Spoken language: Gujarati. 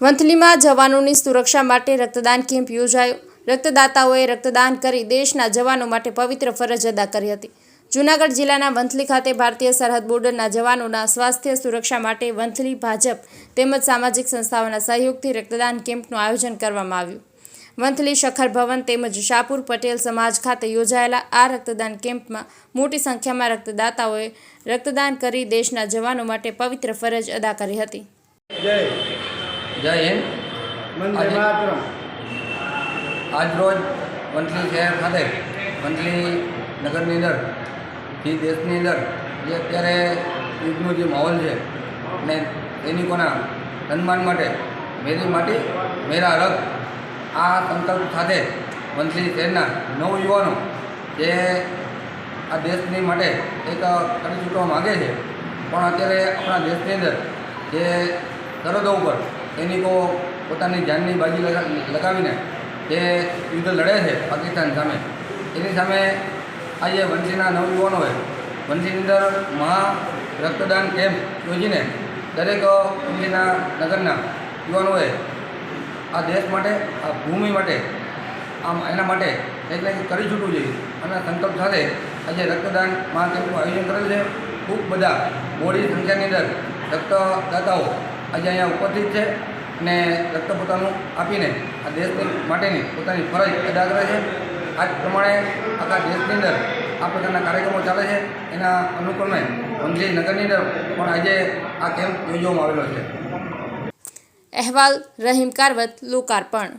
વંથલીમાં જવાનોની સુરક્ષા માટે રક્તદાન કેમ્પ યોજાયો. રક્તદાતાઓએ રક્તદાન કરી દેશના જવાનો માટે પવિત્ર ફરજ અદા કરી હતી. જૂનાગઢ જિલ્લાના વંથલી ખાતે ભારતીય સરહદ બોર્ડરના જવાનોના સ્વાસ્થ્ય સુરક્ષા માટે વંથલી ભાજપ તેમજ સામાજિક સંસ્થાઓના સહયોગથી રક્તદાન કેમ્પનું આયોજન કરવામાં આવ્યું. વંથલી શખર ભવન તેમજ શાહપુર પટેલ સમાજ ખાતે યોજાયેલા આ રક્તદાન કેમ્પમાં મોટી સંખ્યામાં રક્તદાતાઓએ રક્તદાન કરી દેશના જવાનો માટે પવિત્ર ફરજ અદા કરી હતી. જય હિન્દ. આજરોજ વંથલી શહેર ખાતે વંથલી નગરની અંદર જે દેશની અંદર જે અત્યારે યુદ્ધનો જે માહોલ છે અને સૈનિકોના સન્માન માટે મેરી માટી મેરા રથ આ સંકલ્પ સાથે વંથલી શહેરના નવ યુવાનો જે આ દેશની માટે એક કરી ચૂકવા માગે છે. પણ અત્યારે આપણા દેશની અંદર જે સરહદો ઉપર સૈનિકો પોતાની જાનની બાજી લગા- લગાવીને જે યુદ્ધ લડે છે પાકિસ્તાન સામે. એની સામે આજે વંશીના નવયુવાનોએ વંશીની અંદર મહા રક્તદાન કેમ્પ યોજીને દરેક વંશીના નગરના યુવાનોએ આ દેશ માટે, આ ભૂમિ માટે, આમ એના માટે કંઈક કે કરી છૂટવું જોઈએ. અને સંકલ્પ સાથે આજે રક્તદાન મહાકેમ્પનું આયોજન કરેલ છે, ખૂબ બધા મોડી સંખ્યાની અંદર રક્તદાતાઓ આજે અહીંયા ઉપસ્થિત છે અને રક્ત પોતાનું આપીને આ દેશની માટેની પોતાની ફરજ અદા કરે છે. આ જ પ્રમાણે આખા દેશની અંદર આ પ્રકારના કાર્યક્રમો ચાલે છે. એના અનુક્રમે વંથલી નગરની અંદર પણ આજે આ કેમ્પ યોજવામાં આવેલો છે. અહેવાલ, રહીમ કારવત, લોકાર્પણ.